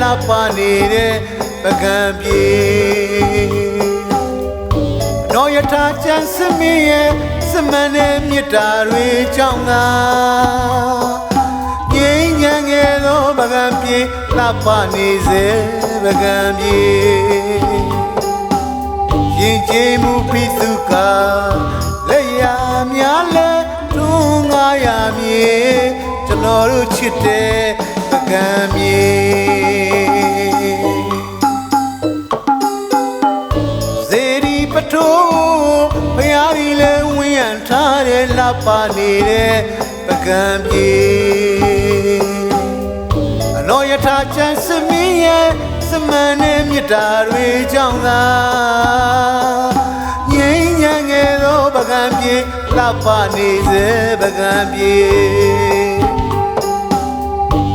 လှပနေတဲ့ပကံပြေတော်ယထာချမ်းစမင်းရဲ့စမန်တဲ့မြတ်တာတွေကြောင့်သာငြိမ်းချမ်းငယ်သောပကံပြေလှပနေစေပကံပြေရင်ကျေးမှုဖိစုကလက်ရများလဲတွန်းငါရမြေကျွန်တော်တို့ချစ်တဲ့ပ လှပနေတဲ့ပကံပြေအလောယထာချမ်းစမင်းရဲ့စမန်နဲ့မြတ်တာတွေကြောင့်သာငြိမ်းချမ်းငယ်သောပကံပြေလှပနေစေပကံပြေ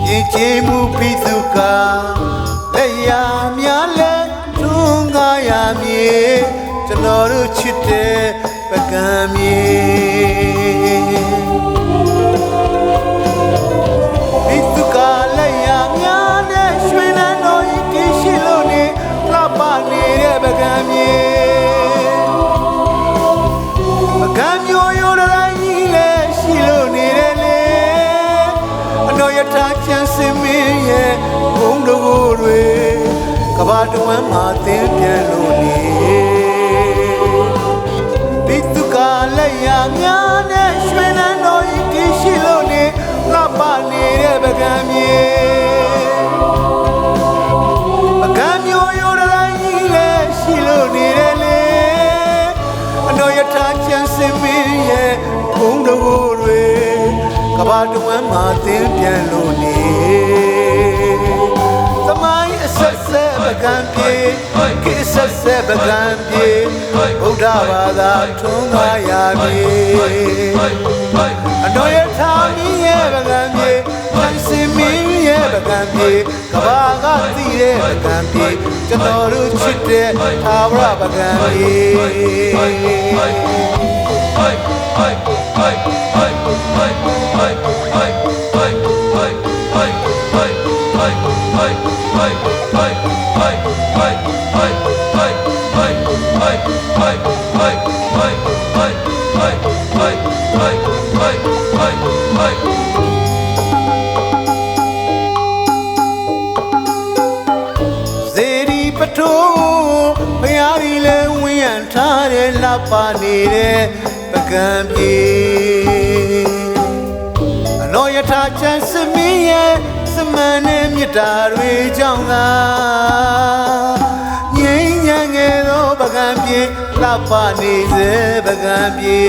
ရင်ချေမှုဖိစုကလက်ရများလဲတွန်းကားရမြေကျွန်တော်တို့ချစ်တဲ့ပ ကိုယ်တွေကဘာတဝမ်းမှာသင်ပြန်လို့နေပိတုကလည်းရများနဲ့ရွှေနန်းတော်ကြီးတည်ရှိလို့နေလှပနေတဲ့ပကံမြေပကံမျိုးရိုးတိုင်းကြီးလည်းရှိလို့နေတယ်လေအတော်ယထာချမ်းစင်မင်းရဲ့ဘုံတော်ကိုယ်တွေကဘာတဝမ်းမှာသင်ပြန်လို့နေသမိုင်းအ ဆက်ဆက်ပကံပြေကိဆက်ဆက်ပကံပြေဗုဒ္ဓဘာသာထွန်းကားရမြေအတော်ရထာမင်းရဲ့ပကံပြေတန်စင်မင်းရဲ့ပကံပြေကဘာကသိတဲ့ပကံပြေကျွန်တော်တို့ချစ်တဲ့သာဝရပကံပြေဇေ ထိုးဖရာဒီလဲဝင်းရံထားတဲ့လှပနေတဲ့ပကံပြေအလောယထာချမ်းစမင်းရဲ့စမန်နဲ့မြတ်တာတွေကြောင့်သာငြိမ်းချမ်းငယ်သောပကံပြေလှပနေစေပကံပြေ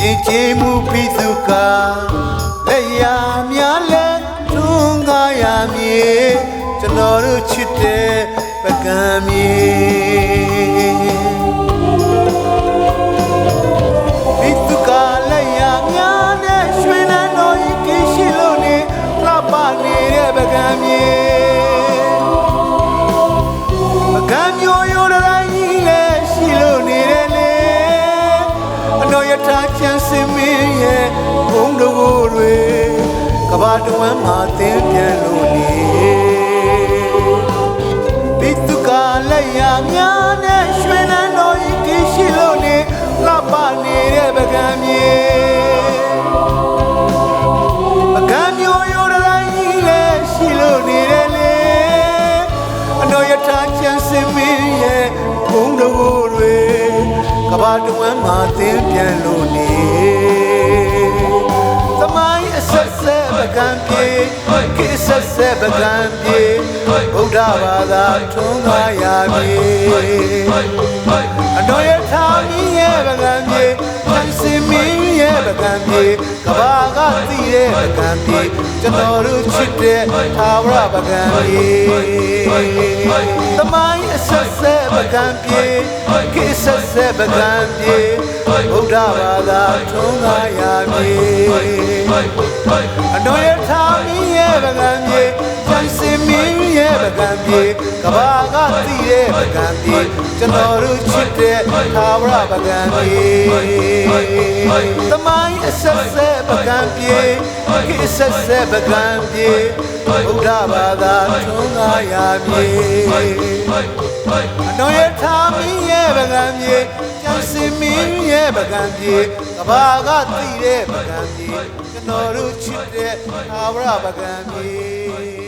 ရင်ချေမှုဖိစုကလက်ရ ကံမြေပကံမျိုးရိုးတိုင်းကြီးလည်းရှိလို့နေတယ်လေအတော်ယထာချမ်းစင်မင်းရဲ့ဘုံတို့ကိုယ်တွေကဘာတဝမ်းမှာသင်ပြန်လို့နေပိတုကလည်းရများ ယထာချမ်းစင်မင်းရဲ့ဘုံတို့ကိုယ်တွေကဘာတဝမ်းမှာသင်ပြန်လို့နေသမိုင်းအဆက်ဆက်ပကံပြေကိဆက်ဆက်ပကံပြေဗုဒ္ဓဘာသာထွန်းကားရမြေအတော်ရထာမင်းရဲ့ပကံပြေတန်စင်မင်း ရဲ့ပကံပြေကဘာကသိတဲ့ပကံပြေကျွန်တော်တို့ချစ်တဲ့သာဝရပကံပြေသမိုင်းအဆက်ဆက်ပကံပြေကိဆက်ဆက်ပကံပြေဗုဒ္ဓဘာသာထွန်းကားရမြေအတော်ရထာမင်းရဲ့ပကံပြေတန်စင်မင်းရဲ့ ပကံပြေပြေကဘာကသိတဲ့ပကံပြေကျွန်တော်တို့ချစ်တဲ့သာဝရပကံပြေသမိုင်းအဆက်ဆက်ပကံပြေခေတ်ဆက်ဆက်ပကံပြေဗုဒ္ဓဘာသာထွန်းကားရာမြေအတော်ရထားမင်းရဲ့ပကံပြေကျန်စင်မင်းရဲ့ပကံပြေကဘာကသိတဲ့ပကံပြေကျွန်တော်တို့ချစ်တဲ့သာဝရပကံပြေ